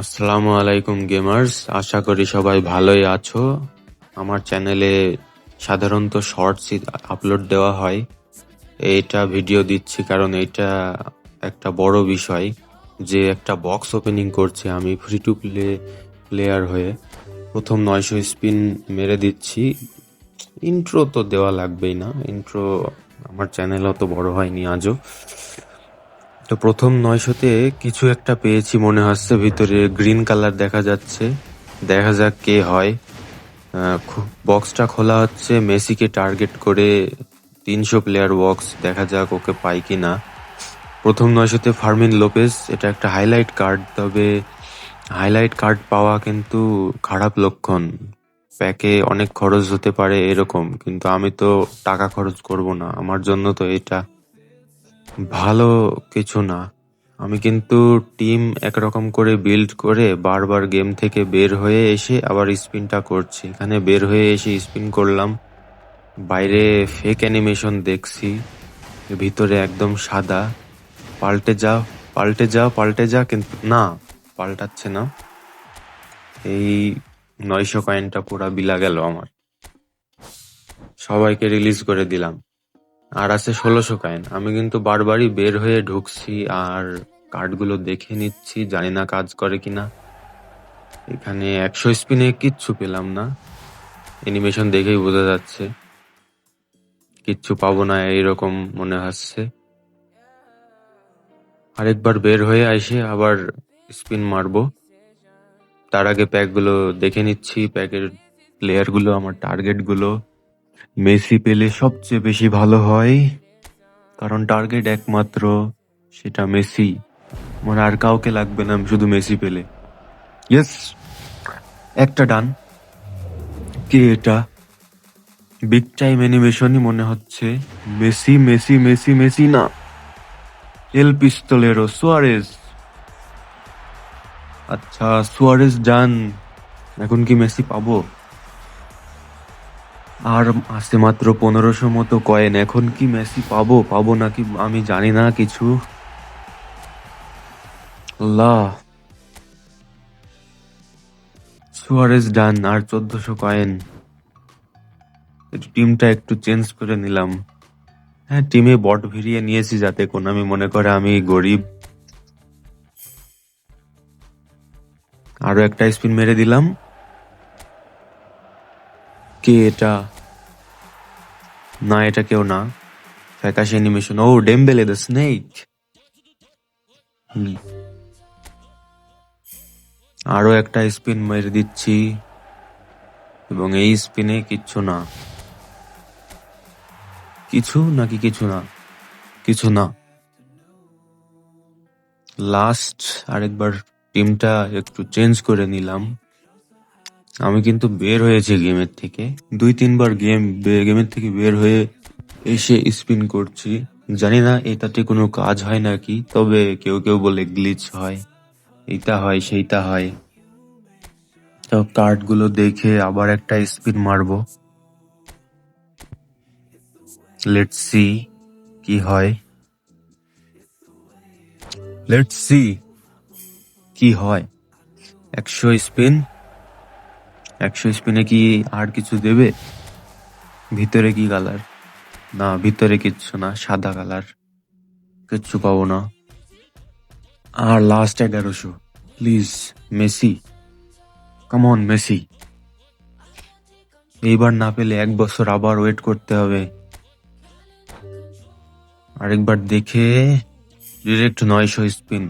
আসসালামু আলাইকুম গেমার্স আশা করি সবাই ভালোই আছো। আমার চ্যানেলে সাধারণত শর্টস আপলোড দেওয়া হয়। এইটা ভিডিও দিচ্ছি কারণ এটা একটা বড় বিষয় যে একটা বক্স ওপেনিং করছে আমি ফ্রি টু প্লে প্লেয়ার হয়ে। প্রথম নয়শো স্পিন মেরে দিচ্ছি। ইন্ট্রো তো দেওয়া লাগবেই না। ইন্ট্রো আমার চ্যানেল অত বড় হয়নি আজও। তো প্রথম নয়শোতে কিছু একটা পেয়েছি মনে হচ্ছে, ভিতরে গ্রিন কালার দেখা যাচ্ছে। দেখা যাক কে হয়। বক্সটা খোলা হচ্ছে, মেসিকে টার্গেট করে তিনশো প্লেয়ার বক্স দেখা যাক ওকে পাই কি না প্রথম নয়শোতে ফার্মিন লোপেস এটা একটা হাইলাইট কার্ড তবে হাইলাইট কার্ড পাওয়া কিন্তু খারাপ লক্ষণ। প্যাকে অনেক খরচ হতে পারে এরকম, কিন্তু আমি তো টাকা খরচ করব না। আমার জন্য তো এটা ভালো কিছু না। আমি কিন্তু টিম একরকম করে বিল্ড করে বারবার গেম থেকে বের হয়ে এসে আবার স্পিনটা করছি। এখানে বের হয়ে এসে স্পিন করলাম। বাইরে ফেক অ্যানিমেশন দেখছি। ভিতরে একদম সাদা। পাল্টে যা পাল্টে যা পাল্টে যা কিন্তু না, পাল্টাচ্ছে না। এই নয়শো কয়েনটা পুরা বিলা গেল আমার। সবাইকে রিলিজ করে দিলাম। আর আছে ষোলোশো কয়েন আমি কিন্তু বারবারই বের হয়ে ঢুকছি আর কার্ডগুলো দেখে নিচ্ছি, জানি না কাজ করে কিনা। এখানে একশো স্পিনে কিচ্ছু পেলাম না। অ্যানিমেশন দেখেই বোঝা যাচ্ছে। কিচ্ছু পাবো না, এইরকম মনে হচ্ছে। আরেকবার বের হয়ে আসে আবার স্পিন মারবো। তার আগে প্যাকগুলো দেখে নিচ্ছি, প্যাকের প্লেয়ারগুলো, আমার টার্গেটগুলো। মেসি পেলে সবচেয়ে বেশি ভালো হয়? কারণ টার্গেট একমাত্র সেটা মেসি। আমার আর কাউকে লাগবে না শুধু মেসি পেলে। ইয়েস, একটা ডান। কে এটা? বিগ টাইম অ্যানিমেশনই মনে হচ্ছে। মেসি মেসি মেসি মেসি না। এল পিস্তলেরও সুয়ারেজ। আচ্ছা সুয়ারেজ ডান। এখন কি মেসি পাবো? আর আসতে মাত্র পনেরোশো মতো কয়েন। এখন কি মেসি পাবো পাবো নাকি আমি জানি না কিছু। আল্লাহ। সুয়ারেজ ডান আর চোদ্দশো কয়েন। টিমটা একটু চেঞ্জ করে নিলাম। হ্যাঁ টিমে বট ভিড়িয়ে নিয়েছি যাতে কোনামি মনে করে আমি গরিব। আরও একটা স্পিন মেরে দিলাম। কে এটা না, এটা কেউ না। ফ্যাকাশ অ্যানিমেশন। ও, ডেমবেলে, দ্য স্নেক। আরও একটা স্পিন মেরে দিচ্ছি। এবং এই স্পিনে কিচ্ছু না। কিছু নাকি কিছু না? কিছু না। লাস্ট আরেকবার টিমটা একটু চেঞ্জ করে নিলাম। আমি কিন্তু বের হয়েছি গেমের থেকে। দুই, তিনবার গেম গেমের থেকে বের হয়ে এসে স্পিন করছি। জানি না, এটাতে কোনো কাজ হয় নাকি, তবে কেউ কেউ বলে গ্লিচ হয়। এইটা হয়, সেইটা হয়। তো কার্ডগুলো দেখে আবার একটা স্পিন মারবো। লেট সি কি হয়। লেট সি কি হয়। একশো স্পিন। একশো স্পিনে কি আর কিছু দেবে? ভিতরে কি কালার? না, ভিতরে কিচ্ছু না, সাদা কালার। কিচ্ছু পাবো না। আর লাস্ট এগারোশো। Please Messi come on Messi এইবার না পেলে এক বছর আবার ওয়েট করতে হবে। আরেকবার দেখে ডিরেক্ট নয়শো স্পিন।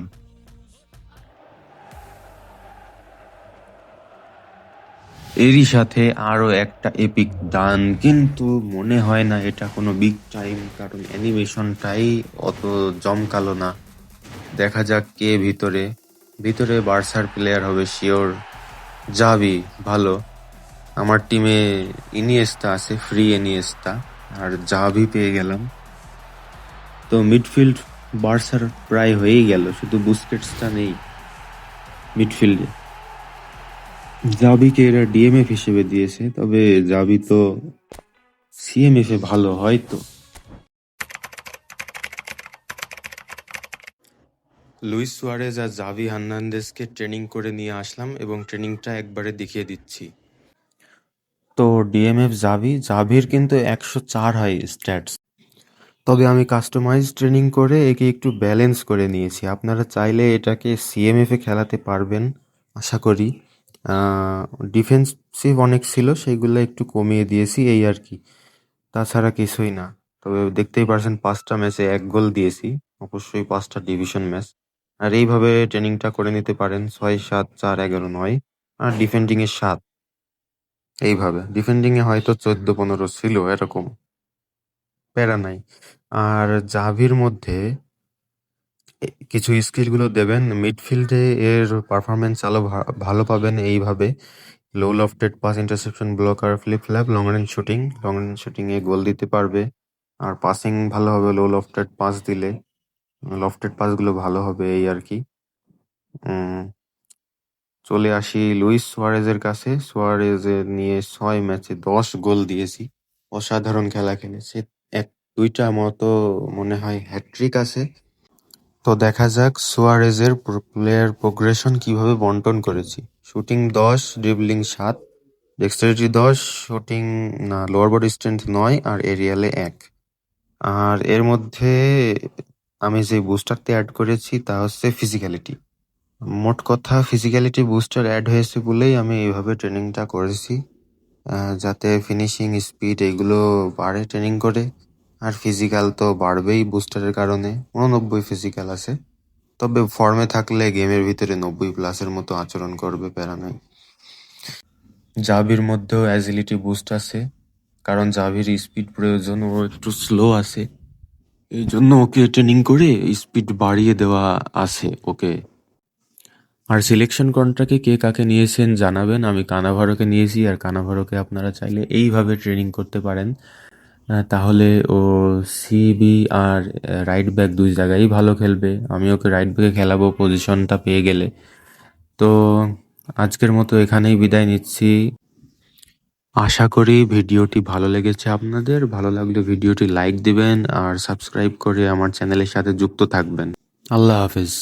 এরই সাথে আরও একটা এপিক ডান কিন্তু মনে হয় না এটা কোনো বিগ টাইম কারণ অ্যানিমেশনটাই অত জমকালো না। দেখা যাক কে ভিতরে ভিতরে বার্সার প্লেয়ার হবে শিওর যাবি ভালো। আমার টিমে ইনিয়েস্তা আছে ফ্রি ইনিয়েস্তা আর জাভি পেয়ে গেলাম। তো মিডফিল্ড বার্সার প্রায় হয়েই গেল, শুধু বুস্কেটসটা নেই। মিডফিল্ডে জাবিকে এরা ডিএমএফ হিসেবে দিয়েছে তবে জাবি তো সিএমএফ এ ভালো হয়তো লুইস সুয়ারেজ আর জাভি হার্নান্দেজকে ট্রেনিং করে নিয়ে আসলাম এবং ট্রেনিংটা একবারে দেখিয়ে দিচ্ছি। তো ডিএমএফ জাভি জাভির কিন্তু একশো চার হয় স্ট্যাটস। তবে আমি কাস্টমাইজ ট্রেনিং করে একে একটু ব্যালেন্স করে নিয়েছি। আপনারা চাইলে এটাকে সিএমএফে খেলাতে পারবেন আশা করি। ডিফেন্সিভ অনেক ছিল, সেইগুলো একটু কমিয়ে দিয়েছি এই আর কি। তাছাড়া কিছুই না। তবে দেখতেই পারছেন পাঁচটা ম্যাচে এক গোল দিয়েছি, অবশ্যই পাঁচটা ডিভিশন ম্যাচ আর এইভাবে ট্রেনিংটা করে নিতে পারেন, ছয়, সাত, চার, এগারো, নয়, আর ডিফেন্ডিং এ সাত। এইভাবে। ডিফেন্ডিং এ হয়তো চোদ্দ, পনেরো ছিল, এরকম। প্যারা নাই। আর জাভির মধ্যে কিছু স্কিলগুলো দেবেন মিডফিল্ডে এর পারফরমেন্স আরও ভা- ভালো পাবেন এইভাবে। Low lofted pass interception blocker flip flap long range shooting long range shooting এ গোল দিতে পারবে। আর পাসিং ভালো হবে লো লফটেড পাস দিলে। লফটেড পাসগুলো ভালো হবে এই আর কি। উম, চলে আসি লুইস সুয়ারেজের কাছে। সুয়ারেজ নিয়ে ছয় ম্যাচে দশ গোল দিয়েছি। অসাধারণ খেলা খেলেছে। এক দুইটা মতো মনে হয় হ্যাট্রিক আছে। তো দেখা যাক সুয়ারেজের প্লেয়ার প্রোগ্রেশন কীভাবে বন্টন করেছি। শুটিং দশ ড্রিবলিং সাত ডেক্সটারিটি দশ শুটিং না লোয়ার বডি স্ট্রেংথ নয় আর এরিয়ালে এক। আর এর মধ্যে আমি যে বুস্টারতে অ্যাড করেছি তা হচ্ছে ফিজিক্যালিটি মোট কথা ফিজিক্যালিটি বুস্টার অ্যাড হয়েছে বলেই আমি এইভাবে ট্রেনিংটা করেছি যাতে ফিনিশিং স্পিড এগুলো বাড়ে ট্রেনিং করে। আর ফিজিক্যাল তো বাড়বেই বুস্টারের কারণে, উননব্বই ফিজিক্যাল আছে। তবে ফর্মে থাকলে গেমের ভিতরে নব্বই প্লাসের মতো আচরণ করবে প্যারা নাই জাভির মধ্যেও অ্যাজিলিটি বুস্ট আছে, কারণ জাভির স্পিড প্রয়োজন ও একটু স্লো আছে। এই জন্য ওকে ট্রেনিং করে স্পিড বাড়িয়ে দেওয়া আছে ওকে। আর সিলেকশন কন্ট্রাক্টে কে কাকে নিয়েছেন জানাবেন, আমি কানাভারোকে নিয়েছি, আর কানাভারোকে আপনারা চাইলে এইভাবে ট্রেনিং করতে পারেন। তাহলে ও সিবি আর রাইট ব্যাক দুই জায়গায় ভালো খেলবে। আমি ওকে রাইট ব্যাকে খেলাবো পজিশনটা পেয়ে গেলে। তো আজকের মতো এখানেই বিদায় নিচ্ছি। আশা করি ভিডিওটি ভালো লেগেছে আপনাদের। ভালো লাগলে ভিডিওটি লাইক দিবেন আর সাবস্ক্রাইব করে আমার চ্যানেলের সাথে যুক্ত থাকবেন। আল্লাহ হাফেজ।